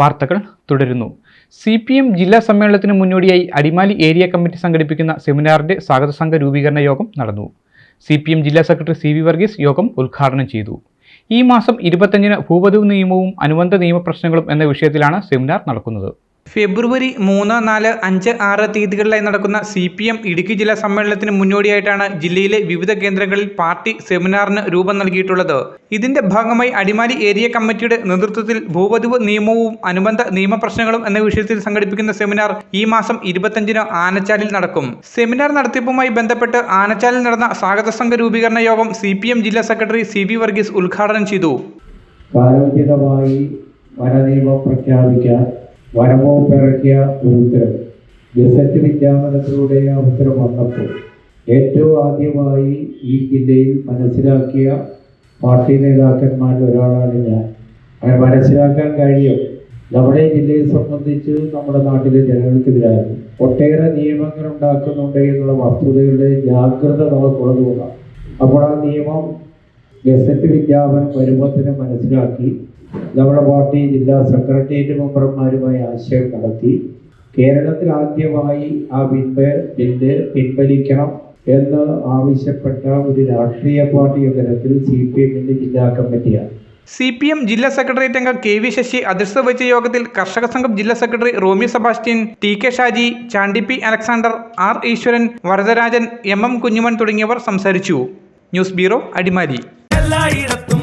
വാർത്തകൾ തുടരുന്നു. C P M ജില്ലാ സമ്മേളനത്തിന് മുന്നോടിയായി അടിമാലി ഏരിയ കമ്മിറ്റി സംഘടിപ്പിക്കുന്ന സെമിനാറിന്റെ സ്വാഗത സംഘ രൂപീകരണ യോഗം നടന്നു. സി പി എം ജില്ലാ സെക്രട്ടറി സി വി വർഗീസ് യോഗം ഉദ്ഘാടനം ചെയ്തു. ഈ മാസം ഇരുപത്തഞ്ചിന് ഭൂപതിവ് നിയമവും അനുബന്ധ നിയമപ്രശ്നങ്ങളും എന്ന വിഷയത്തിലാണ് സെമിനാർ നടക്കുന്നത്. ഫെബ്രുവരി മൂന്ന് നാല് അഞ്ച് ആറ് തീയതികളിലായി നടക്കുന്ന സി പി എം ഇടുക്കി ജില്ലാ സമ്മേളനത്തിന് മുന്നോടിയായിട്ടാണ് ജില്ലയിലെ വിവിധ കേന്ദ്രങ്ങളിൽ പാർട്ടി സെമിനാറിന് രൂപം നൽകിയിട്ടുള്ളത്. ഇതിന്റെ ഭാഗമായി അടിമാലി ഏരിയ കമ്മിറ്റിയുടെ നേതൃത്വത്തിൽ ഭൂപതിവ് നിയമവും അനുബന്ധ നിയമപ്രശ്നങ്ങളും എന്ന വിഷയത്തിൽ സംഘടിപ്പിക്കുന്ന സെമിനാർ ഈ മാസം ഇരുപത്തഞ്ചിന് ആനച്ചാലിൽ നടക്കും. സെമിനാർ നടത്തിപ്പുമായി ബന്ധപ്പെട്ട് ആനച്ചാലിൽ നടന്ന സ്വാഗത സംഘ രൂപീകരണ യോഗം സി ജില്ലാ സെക്രട്ടറി സി വി വർഗീസ് ഉദ്ഘാടനം ചെയ്തു. പ്രഖ്യാപിക്കാൻ വനംവകുപ്പ് ഇറക്കിയ ഒരു ഉത്തരവ് ഗസറ്റ് വിജ്ഞാപനത്തിലൂടെ ആ ഉത്തരവ് വന്നപ്പോൾ ഏറ്റവും ആദ്യമായി ഈ ജില്ലയിൽ മനസ്സിലാക്കിയ പാർട്ടി നേതാക്കന്മാരിൽ ഒരാളാണ് ഞാൻ. അങ്ങനെ മനസ്സിലാക്കാൻ കഴിയും. നമ്മുടെ ജില്ലയെ സംബന്ധിച്ച് നമ്മുടെ നാട്ടിലെ ജനങ്ങൾക്കെതിരായി ഒട്ടേറെ നിയമങ്ങൾ ഉണ്ടാക്കുന്നുണ്ട് എന്നുള്ള വസ്തുതയുടെ ജാഗ്രത നമുക്കുള്ളതുകൊണ്ടാണ് അപ്പോൾ ആ നിയമം ഗസറ്റ് വിജ്ഞാപനം വരുമ്പോൾ തന്നെ മനസ്സിലാക്കി നമ്മുടെ പാർട്ടി ജില്ലാ സെക്രട്ടേറിയറ്റ് മെമ്പർമാരുമായി ആശയം നടത്തി. കേരളത്തിൽ ആദ്യമായി ആ ബില്ല് ബില്ല് പിൻവലിക്കണം എന്ന് ആവശ്യപ്പെട്ട ഒരു രാഷ്ട്രീയ പാർട്ടി തരത്തിൽ സി പി എമ്മിന്റെ ജില്ലാ കമ്മിറ്റിയാണ്. സി പി എം ജില്ലാ സെക്രട്ടേറിയറ്റ് അംഗം കെ വി ശശി അധ്യക്ഷത വഹിച്ച യോഗത്തിൽ കർഷക സംഘം ജില്ലാ secretary Romy Sebastian T K Shaji Chandy P Alexander R Eswaran Varadarajan M M Kunjuman തുടങ്ങിയവർ സംസാരിച്ചു. News bureau Adimali. എല്ലായിടത്തും